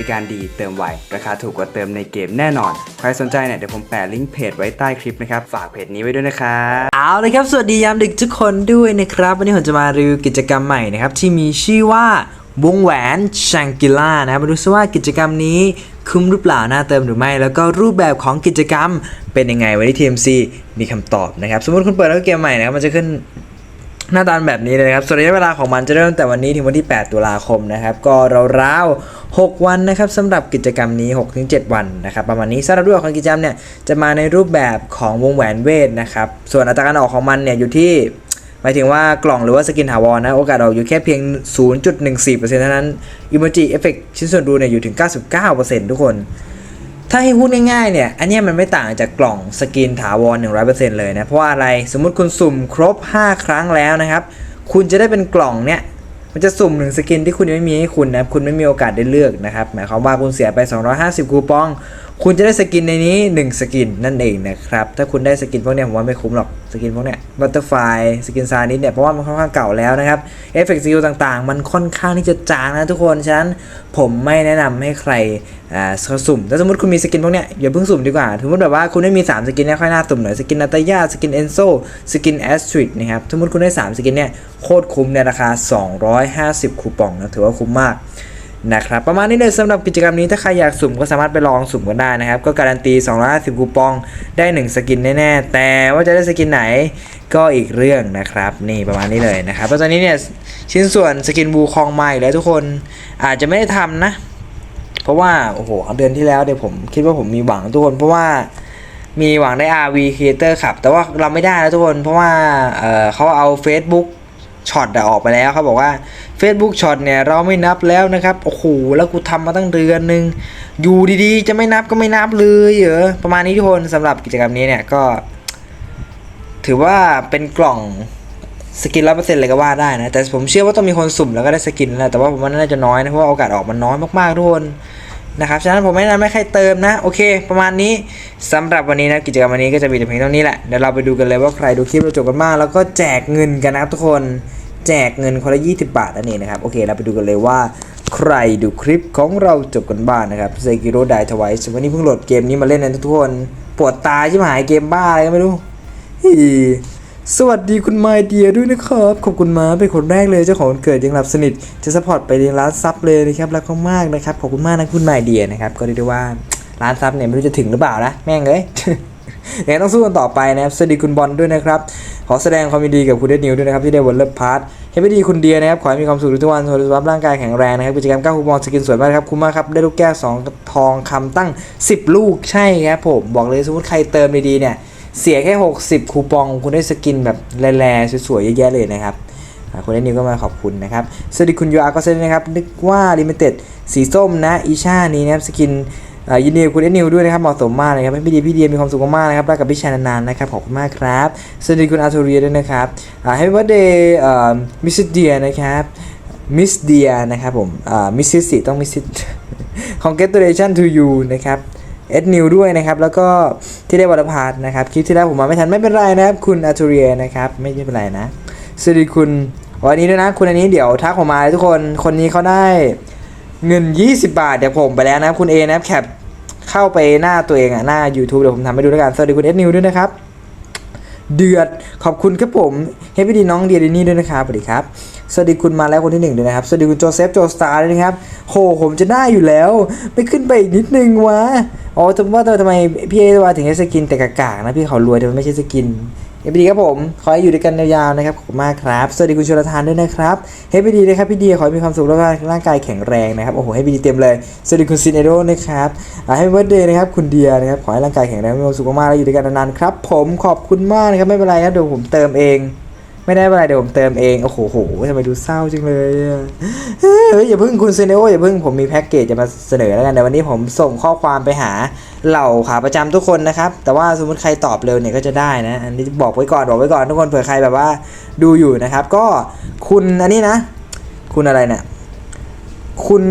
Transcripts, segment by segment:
ริการดีเติมไว ราคาถูกกว่าเติมในเกมแน่นอน ใครสนใจเนี่ยเดี๋ยวผมแปะลิงก์เพจไว้ใต้คลิปนะครับ ฝากเพจนี้ไว้ด้วยนะครับเอาเลยครับ สวัสดียามดึกทุกคนด้วยนะครับ วันนี้ผมจะมารีวิวกิจกรรมใหม่นะครับ ที่มีชื่อว่าวงแหวนชังกิล่านะครับมาดูซิว่ากิจกรรมนี้คุ้มหรือเปล่าน่าเติมหรือไม่ แล้วก็รูปแบบของกิจกรรมเป็นยังไงวันนี้ TMC มีคำตอบนะครับ สมมติคุณเปิดแล้วเกมใหม่นะครับมันจะขึ้น หน้าตาแบบนี้เลยนะครับส่วนระยะเวลาของมันจะเริ่มแต่วันนี้ถึงวันที่ 8 ตุลาคมนะครับ ก็ราวๆ6วันนะครับสำหรับกิจกรรมนี้ 6-7 วันนะครับ ประมาณนี้สำหรับรูปของกิจกรรมเนี่ยจะมาในรูปแบบของวงแหวนเวทนะครับ ส่วนอัตราการออกของมันเนี่ยอยู่ที่หมายถึงว่ากล่องหรือว่าสกินถาวรนะ โอกาสออกอยู่แค่เพียง 0.14%เท่านั้นอิโมจิเอฟเฟกชิ้นส่วนดูเนี่ยอยู่ถึง 99%ทุกคน ถ้าให้พูดง่ายๆเนี่ย อันนี้มันไม่ต่างจากกล่องสกินถาวร 100%เลยนะ เพราะว่าอะไรสมมุติคุณสุ่มครบ 5 ครั้งแล้วนะครับ คุณจะได้เป็นกล่องเนี่ย มันจะสุ่มหนึ่งสกินที่คุณไม่มีให้คุณนะคุณไม่มีโอกาสได้เลือกนะครับ หมายความว่าคุณเสียไป 250 คูปอง คุณจะได้สกินในนี้ 1 สกินนั่นเองนะครับ ถ้าคุณได้สกินพวกเนี้ยผมว่าไม่คุ้มหรอกสกินพวกเนี้ยบัตเตอร์ไฟสกินซานิดเนี่ยเพราะว่ามันค่อนข้างเก่าแล้วนะครับเอฟเฟกต์สกิลต่างๆ มันค่อนข้างที่จะจางนะทุกคนฉะนั้นผมไม่แนะนำให้ใครอ่าสุ่มถ้าสมมติคุณมีสกินพวกเนี้ยอย่าเพิ่งสุ่มดีกว่าสมมติแบบว่าคุณได้มี 3 สกินเนี่ยค่อยน่าสุ่มหน่อยสกินนาตายาสกินเอนโซสกินแอสตริดนะครับสมมติคุณได้ 3 สกินเนี่ยโคตรคุ้มในราคา 250 คูปองนะถือว่าคุ้มมาก นะครับประมาณนี้เลยสำหรับกิจกรรมนี้ถ้าใครอยากสุ่มก็สามารถไปลองสุ่มกันได้นะครับ ก็การันตี 250 คูปองได้ 1 สกินแน่ๆ แต่ว่าจะได้สกินไหนก็อีกเรื่องนะครับ นี่ประมาณนี้เลยนะครับแล้วตอนนี้เนี่ยชิ้นส่วนสกินบูคองมาอีกแล้วทุกคนอาจจะไม่ได้ทำนะ เพราะว่าโอ้โหเดือนที่แล้วเดี๋ยวผมคิดว่าผมมีหวังทุกคนเพราะว่ามีหวังได้ RV Creator ขับ แต่ว่าเราไม่ได้แล้วทุกคนเพราะว่าเเขาเอา Facebook ช็อตออกไปแล้วเขาบอกว่า Facebook ช็อตเนี่ยเราไม่นับแล้วนะครับโอ้โหแล้วกูทำมาตั้งเดือนหนึ่งอยู่ดีๆ จะไม่นับก็ไม่นับเลยเหรอประมาณนี้ทุกคนสำหรับกิจกรรมนี้เนี่ยก็ ถือว่าเป็นกล่องสกินร้อยเปอร์เซ็นต์เลยก็ว่าได้นะ แต่ผมเชื่อว่าต้องมีคนสุ่มแล้วก็ได้สกินแล้วแต่ว่าผมว่าน่าจะน้อยนะเพราะว่าโอกาสออกมันน้อยมากๆทุกคน นะครับ ฉะนั้นผมไม่แนะนำให้ใครเติมนะ โอเค ประมาณนี้สำหรับวันนี้นะ กิจกรรมวันนี้ก็จะมีแต่เพียงเท่านี้แหละ เดี๋ยวเราไปดูกันเลยว่าใครดูคลิปเราจบกันมากแล้วก็แจกเงินกันนะครับทุกคน แจกเงินคนละ 20 บาทนั่นเองนะครับ โอเค เราไปดูกันเลยว่า ใครดูคลิปของเราจบกันบ้างนะครับเซกิโรไดทวายวันนี้เพิ่งโหลดเกมนี้มาเล่นนะทุกคน ปวดตาใช่ไหมหายเกมบ้าอะไรก็ไม่รู้ สวัสดีคุณไมเดียด้วยนะครับ ขอบคุณมาเป็นคนแรกเลยเจ้าของเกิดยังหลับสนิท จะสปอร์ตไปเรียนร้านซับเลยนะครับรักเขามากนะครับ ขอบคุณมากนะคุณไมเดียนะครับ ก็เรียกได้ว่าร้านซับเนี่ยไม่รู้จะถึงหรือเปล่านะ แม่งเลยยังไงต้องสู้กันต่อไปนะครับ สวัสดีคุณบอลด้วยนะครับ ขอแสดงความยินดีกับคุณเดนิวด้วยนะครับที่ได้วอลเลย์พาร์ทให้ไม่ดีคุณเดียนะครับ ขอให้มีความสุขทุกวันสุขภาพร่างกายแข็งแรงนะครับกิจกรรมก้าวคูปองสกินสวยมากครับคุ้มมากครับได้ลูกแก้ว2ทองคำตั้ง 10 ลูกใช่ครับผมบอกเลยสมมติใครเติมดีๆเนี่ย เสียแค่ 60 คูปอง คุณได้สกินแบบแร่ๆสวยๆเยอะแยะเลยนะครับคุณเดนิวก็มาขอบคุณนะครับสวัสดีคุณยูอาร์ก็เซนนะครับ นึกว่าลิมิเต็ดสีส้มนะอีชานี้นะครับสกินยินดีคุณเดนิวด้วยนะครับเหมาะสมมากเลยครับให้พี่ดีพี่เดียมีความสุขมากๆนะครับรักกับพี่ชายนานๆนะครับขอบคุณมากครับสวัสดีคุณอาร์ทูเรียด้วยนะครับให้วันเดย์มิสเดียนะครับมิสเดียนะครับผมมิสซิสต้องมิสซิส congratulation to you นะครับ เอ็ดนิวด้วยนะครับแล้วก็ที่ได้วัตพาร์ทนะครับคลิปที่แล้วผมมาไม่ทันไม่เป็นไรนะครับคุณอาทูเรียนะครับไม่ไม่เป็นไรนะสวัสดีคุณวันนี้ด้วยนะคุณอันนี้เดี๋ยวทักผมมาเลยทุกคนคนนี้เขาได้เงิน 20 บาทเดี๋ยวผมไปแล้วนะคุณเอนะครับแคปเข้าไปหน้าตัวเองอะหน้า YouTube เดี๋ยวผมทำให้ดูแล้วกันสวัสดีคุณเอ็ดนิวด้วยนะครับเดือดขอบคุณครับผมเฮปปี้ดีน้องเดียดินี่ด้วยนะครับสวัสดีครับสวัสดีคุณมาแล้วคนที่หนึ่งด้วยนะครับสวัสดีคุณโจเซฟโจสตาร์ด้วยนะครับ โหผมจะได้อยู่แล้ว ไม่ขึ้นไปอีกนิดนึงวะอ๋อทำว่าทำไมพี่เอวาถึงได้สกินแต่กากๆนะพี่เขารวยแต่มันไม่ใช่สกินเฮปดีครับผม ขอให้อยู่ด้วยกันยาวๆนะครับ ขอบคุณมากครับ สวัสดีคุณชลทานด้วยนะครับเฮปดีนะครับพี่ดีขอให้มีความสุขแล้วก็ร่างกายแข็งแรงนะครับ โอ้โหให้ดีเต็มเลย สวัสดีคุณซินเอโดนะครับให้เบิร์ดเดย์นะครับคุณเดียนะครับ ขอให้ร่างกายแข็งแรงมีความสุขมากๆแล้วอยู่ด้วยกันนานๆครับ ผมขอบคุณมากนะครับไม่เป็นไรครับเดี๋ยวผมเติมเอง ไม่ได้อะไรเดี๋ยวผมเติมเองโอ้โหโหทำไมดูเศร้าจังเลยเฮ้ยอย่าพึ่งคุณเซเนโออย่าพึ่งผมมีแพ็กเกจจะมาเสนอแล้วกันแต่วันนี้ผมส่งข้อความไปหาเหล่าขาประจำทุกคนนะครับ แต่ว่าสมมติใครตอบเร็วเนี่ยก็จะได้นะ อันนี้บอกไว้ก่อนบอกไว้ก่อนทุกคนเผื่อใครแบบว่าดูอยู่นะครับ ก็คุณอันนี้นะ คุณอะไรเนะี่ยคุณ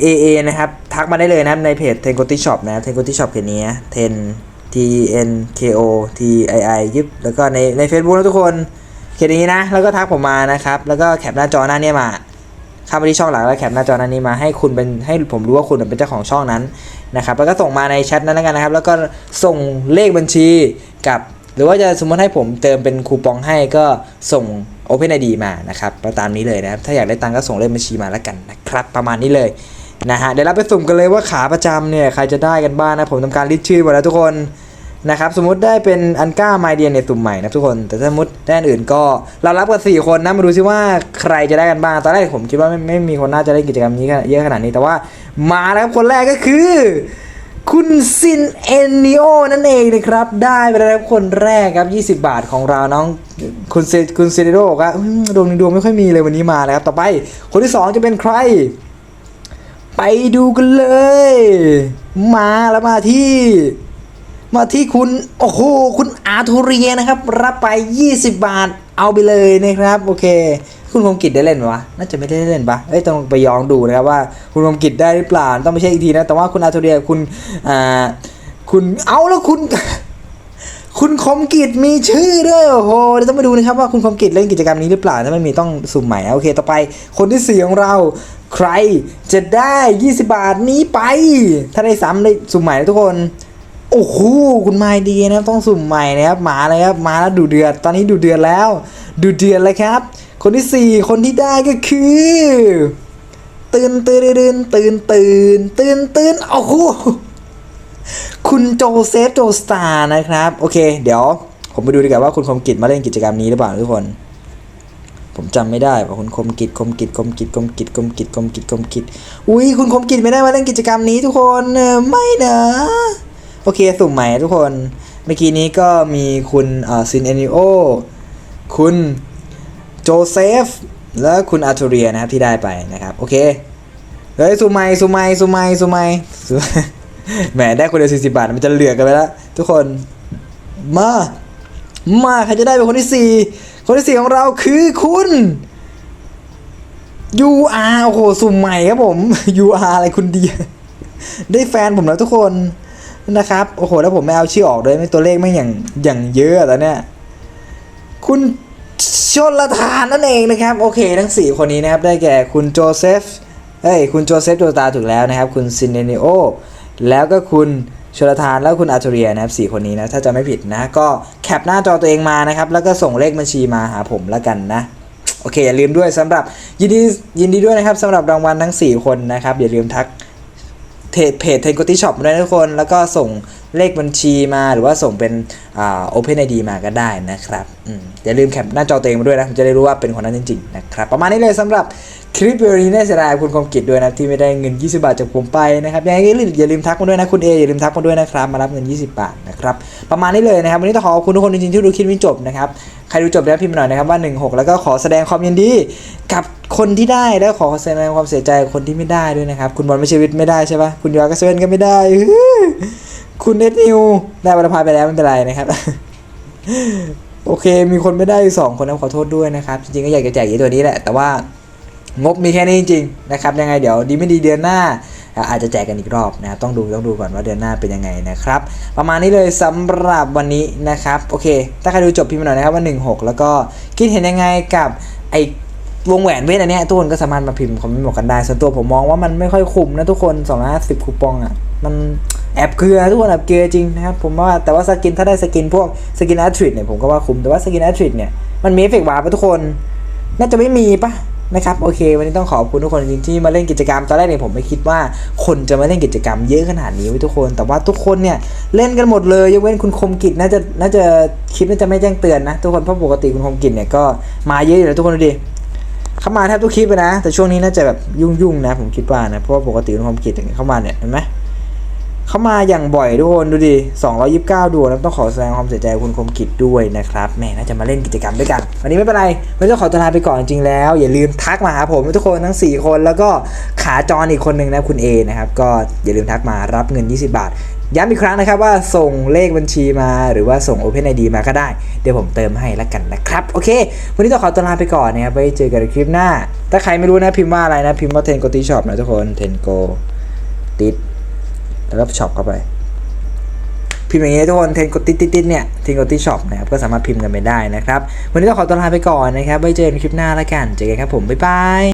เอเอนะครับ ทักมาได้เลยนะในเพจเทนโกติชอปนะเทนโกติชอปเพจนี้เทน tnko T I I ยิบแล้วก็ในใน Facebook นะทุกคนเขียนอย่างนี้นะ แล้วก็ทักผมมานะครับ แล้วก็แคปหน้าจอหน้านี้มาเข้าไปที่ช่องหลักแล้วแคปหน้าจอหน้านี้มาให้คุณเป็นให้ผมรู้ว่าคุณเป็นเจ้าของช่องนั้นนะครับ แล้วก็ส่งมาในแชทนั้นแล้วกันนะครับ แล้วก็ส่งเลขบัญชีกับ หรือว่าจะสมมติให้ผมเติมเป็นคูปองให้ก็ส่ง Open ID มานะครับตามนี้เลยนะครับ ถ้าอยากได้ตังก็ส่งเลขบัญชีมาแล้วกันนะครับ ประมาณนี้เลย นะฮะเดี๋ยวเราไปสุ่มกันเลยว่าขาประจำเนี่ยใครจะได้กันบ้างนะผมทำการลิสต์ชื่อหมดแล้วทุกคนนะครับสมมติได้เป็นอันก้าไมเดียนี่ยสุ่มใหม่นะทุกคนแต่ถ้าสมมติได้อันอื่นก็เรารับกัน4คนนะมาดูซิว่าใครจะได้กันบ้างตอนแรกผมคิดว่าไม่ไม่มีคนน่าจะเล่นกิจกรรมนี้เยอะขนาดนี้แต่ว่ามาแล้วครับคนแรกก็คือคุณซินเอนนิโอนั่นเองนะครับ ได้ไปแล้วครับคนแรกครับ 20 บาทของเราน้องคุณเซคุณเซเนโดบอกว่าดวงดวงไม่ค่อยมีเลยวันนี้มานะครับ ต่อไปคนที่สองจะเป็นใคร ไปดูกันเลย มาแล้วมาที่ มาที่คุณ โอ้โห คุณอาร์ทูเรียนะครับ รับไป 20 บาท เอาไปเลยนะครับ โอเค คุณคมกิจได้เล่นไหมวะน่าจะไม่ได้เล่นปะเอ้ยต้องไปย้อนดูนะครับว่า คุณคมกิจได้หรือเปล่า ต้องไปเช็คอีกทีนะ แต่ว่าคุณอาร์ทูเรียคุณ อ่า คุณ เอาแล้วคุณคุณคมกิจมีชื่อด้วยโอ้โหเดี๋ยวต้องมาดูนะครับว่าคุณคมกิจเล่นกิจกรรมนี้หรือเปล่าถ้าไม่มีต้องสุ่มใหม่นะโอเค ต่อไปคนที่สี่ของเรา ใครจะได้ 20 บาทนี้ไป ถ้าได้ซ้ำได้สุ่มใหม่นะทุกคน โอ้โหคุณไมดีนะครับต้องสุ่มใหม่นะครับมาเลยครับมาแล้วดูเดือดตอนนี้ดูเดือดแล้ว ดูเดือดเลยครับ คนที่สี่คนที่ได้ก็คือ ตื่นตื่นตื่นตื่นตื่นตื่นตื่นโอ้โหคุณโจเซฟโจสตาร์นะครับ โอเค เดี๋ยวผมไปดูดีกว่าว่าคุณคมกิจมาเล่นกิจกรรมนี้หรือเปล่าทุกคน ผมจำไม่ได้ว่าคุณคมกิจคมกิจคมกิจคมกิจคมกิจคมกิจคมกิจอุ้ยคุณคมกิจไม่ได้มาเล่นกิจกรรมนี้ทุกคนไม่นะโอเคสุ่มใหม่ทุกคน เมื่อกี้นี้ก็มีคุณอ่อซินเอนิโอคุณโจเซฟและคุณอาร์ทูเรียนะครับที่ได้ไปนะครับ โอเคเฮ้ยซูไมซูไมซูไมซูไมซูแหมได้คนเดียวสี่สิบาทมันจะเหลือกันไปแล้วทุกคนมามาใครจะได้เป็นคนที่สี่ คนที่สี่ของเราคือคุณ UR โอ้โหสุ่มใหม่ครับผม UR อะไรคุณเดียได้แฟนผมแล้วทุกคนนะครับ โอ้โห แล้วผมไม่เอาชื่อออกเลยไม่ตัวเลขไม่อย่างอย่างเยอะอะตอนเนี้ยคุณชนละทานนั่นเองนะครับ โอเค ทั้ง 4 คนนี้นะครับ ได้แก่คุณโจเซฟเอ้ย คุณโจเซฟโจตาถูกแล้วนะครับ คุณซินเนโอแล้วก็คุณ ชลทานแล้วคุณอาร์ทูเรียนะครับสี่คนนี้นะถ้าจะไม่ผิดนะก็แคปหน้าจอตัวเองมานะครับแล้วก็ส่งเลขบัญชีมาหาผมแล้วกันนะโอเคอย่าลืมด้วยสำหรับยินดียินดีด้วยนะครับสำหรับรางวัลทั้ง 4 คนนะครับอย่าลืมทักเพจเทนโกตี้ช็อปด้วยทุกคน แล้วก็ส่งเลขบัญชีมาหรือว่าส่งเป็นโอ่า Open ID มาก็ได้นะครับออย่าลืมแคปหน้าจอตัวเองมาด้วยนะผมจะได้รู้ว่าเป็นคนนั้นจริงๆนะครับประมาณนี้เลยสำหรับ คลิปวิดีโอนี้น่าเสียดายคุณคมกิจด้วยนะที่ไม่ได้เงิน 20 บาทจากผมไปนะครับยังไงก็อย่าลืมทักมาด้วยนะคุณเออย่าลืมทักมาด้วยนะครับมารับเงิน 20 บาทนะครับประมาณนี้เลยนะครับวันนี้ต้องขอขอบคุณทุกคนจริงๆที่ดูคลิปนี้จบนะครับใครดูจบแล้วพิมพ์หน่อยนะครับว่า 16 แล้วก็ขอแสดงความยินดีกับคนที่ได้แล้วขอแสดงความเสียใจกับคนที่ไม่ได้ด้วยนะครับคุณบอลไม่ชีวิตไม่ได้ใช่ปะคุณยอร์กเซเว่นก็ไม่ได้คุณเนทนิวได้บรรพายไปแล้วไม่เป็นไรนะครับโอเค มีคนไม่ได้สองคนนะขอโทษด้วยนะครับ จริงๆก็อยากจะแจกอ้ตัวนี้แหละ แต่ว่า งบมีแค่นี้จริงๆนะครับยังไงเดี๋ยวดีไม่ดีเดือนหน้าอาจจะแจกกันอีกรอบนะครับต้องดูต้องดูก่อนว่าเดือนหน้าเป็นยังไงนะครับ ประมาณนี้เลยสำหรับวันนี้นะครับโอเค ถ้าใครดูจบพิมพ์หน่อยนะครับว่า 16 แล้วก็คิดเห็นยังไงกับไอวงแหวนเวทอันนี้ทุกคนก็สามารถมาพิมพ์คอมเมนต์บอกกันได้ส่วนตัวผมมองว่ามันไม่ค่อยคุ้มนะทุกคน 250 คูปองอะมันแอบเกลือทุกคนแอบเกลือจริงนะครับผมว่าแต่ว่าสกินถ้าได้สกินพวกสกินแอตริดเนี่ยผมก็ว่าคุ้มแต่ว่าสกินแอตริดเนี่ยมันมีเอฟเฟกต์วาร์ปะทุกคน น่าจะไม่มีปะ นะครับโอเค วันนี้ต้องขอบคุณทุกคนจริงๆที่มาเล่นกิจกรรมตอนแรกเนี่ยผมไม่คิดว่าคนจะมาเล่นกิจกรรมเยอะขนาดนี้ไว้ทุกคน แต่ว่าทุกคนเนี่ยเล่นกันหมดเลยยกเว้นคุณคมกิจน่าจะน่าจะคลิปน่าจะไม่แจ้งเตือนนะทุกคนเพราะปกติคุณคมกิจเนี่ยก็มาเยอะอยู่แล้วทุกคนดูดิเข้ามาแทบทุกคลิปเลยนะ แต่ช่วงนี้น่าจะแบบยุ่งๆนะผมคิดว่านะเพราะว่าปกติคุณคมกิจเข้ามาเนี่ยเห็นไหม เขามาอย่างบ่อยทุกคนดูดิ 229 ดวงแล้วต้องขอแสดงความเสียใจคุณคมกิจด้วยนะครับแม่น่าจะมาเล่นกิจกรรมด้วยกัน วันนี้ไม่เป็นไรไม่ต้องขอตัวลาไปก่อนจริงแล้ว อย่าลืมทักมาหาผมทุกคนทั้ง 4 คนแล้วก็ขาจรอีกคนหนึ่งนะคุณเอนะครับ ก็อย่าลืมทักมารับเงิน 20 บาท ย้ำอีกครั้งนะครับว่าส่งเลขบัญชีมาหรือว่าส่ง Open ID มาก็ได้ เดี๋ยวผมเติมให้แล้วกันนะครับ โอเค วันนี้ต้องขอตัวลาไปก่อนนะครับไว้เจอกันในคลิปหน้า ถ้าใครไม่รู้นะพิมพ์ว่าอะไรนะพิมพ์ว่าเทนโกติช็อปนะทุกคนเทนโกติด แล้วก็ช็อปเข้าไป พิมพ์อย่างนี้ทุกคนเทนกดติติดเนี่ยเทนกดติช็อปนะครับก็สามารถพิมพ์กันไปได้นะครับ วันนี้ต้องขอตัวลาไปก่อนนะครับไว้เจอกันในคลิปหน้าแล้วกันเจอกันครับผมบ๊ายบาย